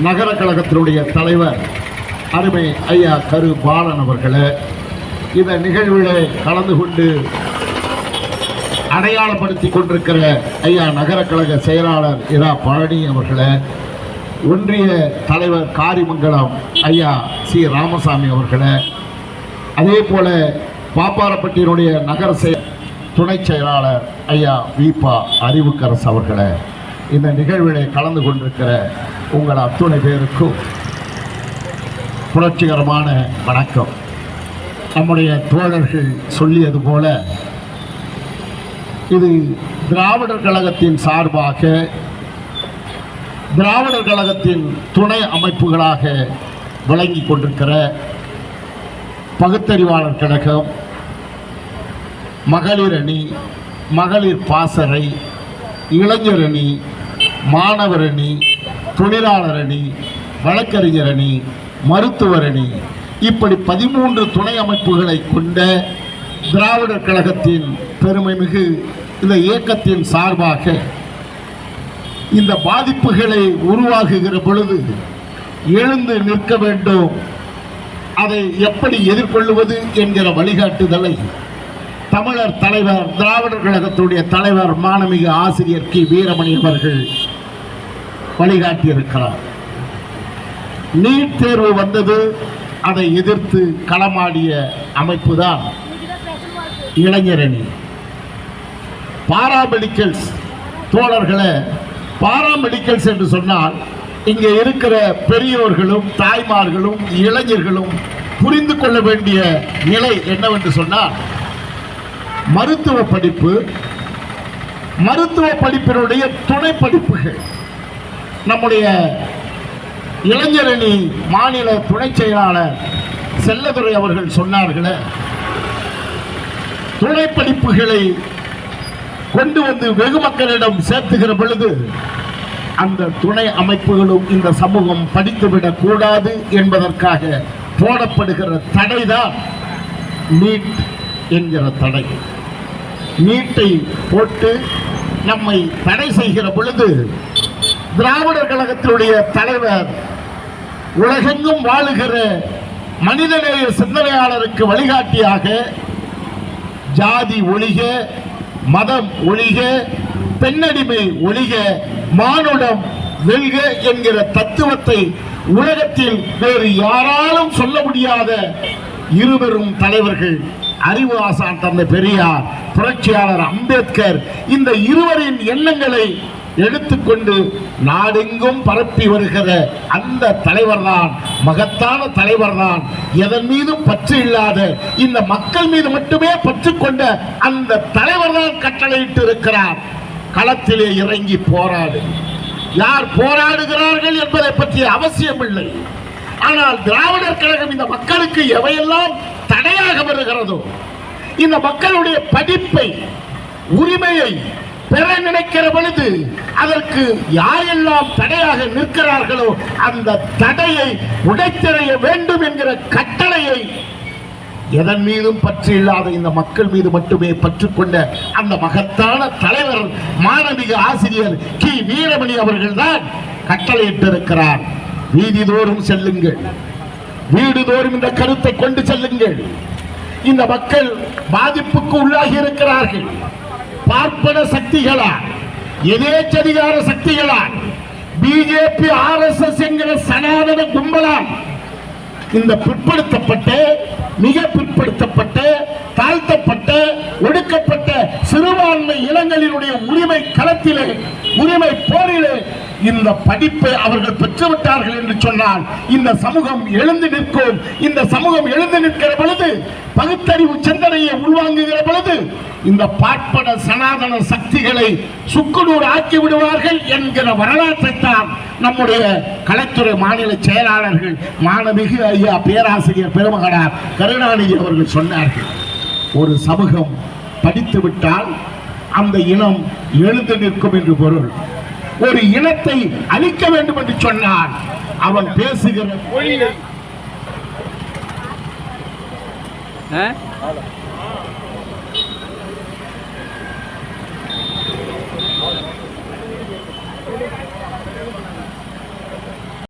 நகர கழகத்தினுடைய தலைவர் அருமை ஐயா கரு பாலன் அவர்களே இந்த நிகழ்விலே கலந்து கொண்டு அடையாளப்படுத்தி கொண்டிருக்கிற ஐயா நகர கழக செயலாளர் இரா பழனி அவர்களே ஒன்றிய தலைவர் காரிமங்கலம் ஐயா சி ராமசாமி அவர்களே அதே போல பாப்பாரப்பட்டியினுடைய நகர செய துணை செயலாளர் ஐயா விபா அறிவுக்கரசு அவர்களே. இந்த நிகழ்விலே கலந்து கொண்டிருக்கிற உங்கள் அத்துணை பேருக்கும் புரட்சிகரமான வணக்கம். நம்முடைய தோழர்கள் சொல்லியது போல இது திராவிடர் கழகத்தின் சார்பாக திராவிடர் கழகத்தின் துணை அமைப்புகளாக விளங்கி கொண்டிருக்கிற பகுத்தறிவாளர் கழகம் மகளிர் அணி மகளிர் பாசறை இளைஞரணி மாணவர் அணி தொழிலாளர் அணி வழக்கறிஞர் அணி மருத்துவர் அணி இப்படி பதிமூன்று துணை அமைப்புகளை கொண்ட திராவிடர் கழகத்தின் பெருமைமிகு இந்த இயக்கத்தின் சார்பாக இந்த பாதிப்புகளை உருவாகுகிற பொழுது எழுந்து நிற்க வேண்டும். அதை எப்படி எதிர்கொள்வது என்கிற வழிகாட்டுதலை தமிழர் தலைவர் திராவிடர் கழகத்துடைய தலைவர் மாணமிகு ஆசிரியர் கி. வீரமணி அவர்கள் வழிகாட்டியிருக்கிறார். நீட் தேர்வு வந்தது அதை எதிர்த்து களமாடிய அமைப்பு தான் இளைஞரணி. பாராமெடிக்கல்ஸ் தோழர்களை பாராமெடிக்கல்ஸ் என்று சொன்னால் இங்கே இருக்கிற பெரியோர்களும் தாய்மார்களும் இளைஞர்களும் புரிந்து கொள்ள வேண்டிய நிலை என்னவென்று சொன்னால் மருத்துவ படிப்பு மருத்துவ படிப்பினுடைய துணை படிப்புகள். நம்முடைய இளைஞரணி மாநில துணை செயலாளர் செல்லதுரை அவர்கள் சொன்னார்களே துணை படிப்புகளை கொண்டு வந்து வெகு மக்களிடம் சேர்த்துகிற பொழுது அந்த துணை அமைப்புகளும் இந்த சமூகம் படித்துவிடக் கூடாது என்பதற்காக போடப்படுகிற தடைதான் நீட் என்கிற தடை. நீட்டை போட்டு நம்மை தடை செய்கிற பொழுது திராவிடர் கழகத்தினுடைய தலைவர் உலகெங்கும் வாழுகிற மனிதநேய சிந்தனையாளருக்கு வழிகாட்டியாக ஜாதி ஒழிக மதம் ஒழிக பெண்ணடிமை ஒழிக மானுடம் வெல்க என்கிற தத்துவத்தை உலகத்தில் வேறு யாராலும் சொல்ல முடியாத இருவரும் தலைவர்கள். அறிவு ஆசான் தந்தை பெரியார் புரட்சியாளர் அம்பேத்கர் இந்த இருவரின் எண்ணங்களை எடுத்துக்கொண்டு நாடெங்கும் பரப்பி வருகிற அந்த தலைவர்தான் மகத்தான தலைவர்தான். எதன் மீதும் பற்று இல்லாத இந்த மக்கள் மீது மட்டுமே பற்று கொண்ட அந்த தலைவர்தான் கட்டளையிட்டு இருக்கிறார் களத்திலே இறங்கி போராடு. யார் போராடுகிறார்கள் என்பதை பற்றிய அவசியம் இல்லை ஆனால் திராவிடர் கழகம் இந்த மக்களுக்கு எவையெல்லாம் தடையாக வருகிறதோ இந்த மக்களுடைய படிப்பை உரிமையை பெற நினைக்கிற பொழுது அதற்கு யாரெல்லாம் தடையாக நிற்கிறார்களோ அந்த தடையை உடைத்தெறிய வேண்டும் என்கிற கட்டளையை எதன் மீதும் பற்று இல்லாத இந்த மக்கள் மீது மட்டுமே பற்றுக்கொண்ட அந்த மகத்தான தலைவர் மாணவிக ஆசிரியர் கி. வீரமணி அவர்கள்தான் கட்டளையிட்டிருக்கிறார். வீதிதோறும் செல்லுங்கள். வீடுதோறும் இந்த கருத்தை கொண்டு செல்லுங்கள். இந்த மக்கள் பாதிப்புக்கு உள்ளாகி இருக்கிறார்கள். பார்ப்பன சக்திகளா? எதேச்சதிகார சக்திகளா? பிஜேபி ஆர்எஸ்எஸ் என்கிற சனாதன கும்பலால் இந்த பிற்படுத்தப்பட்ட மிக பிற்படுத்தப்பட்ட தாழ்த்தப்பட்ட ஒடுக்கப்பட்ட சிறுபான்மை இனங்களினுடைய உரிமை களத்திலே உரிமை போரிலே இந்த படிப்பை அவர்கள் பெற்றுவிட்டார்கள் என்று சொன்னால் இந்த சமூகம் எழுந்து நிற்கும். இந்த சமூகம் எழுந்து நிற்கிற பொழுது பகுத்தறிவு சிந்தனையை உள்வாங்குகிற பொழுது இந்த பாட்பட சனாதன சக்திகளை சுக்குநூறு ஆக்கி விடுவார்கள் என்கிற வரலாற்றை தான் நம்முடைய கலைத்துறை மாநில செயலாளர்கள் மாணமிகு ஐயா பேராசிரியர் பெருமகனார் கருணாநிதி அவர்கள் சொன்னார்கள். ஒரு சமூகம் படித்து விட்டால் அந்த இனம் எழுந்து நிற்கும் என்று பொருள். ஒரு இனத்தை அழிக்க வேண்டும் என்று சொன்னால் அவன் பேசுகிற மொழியை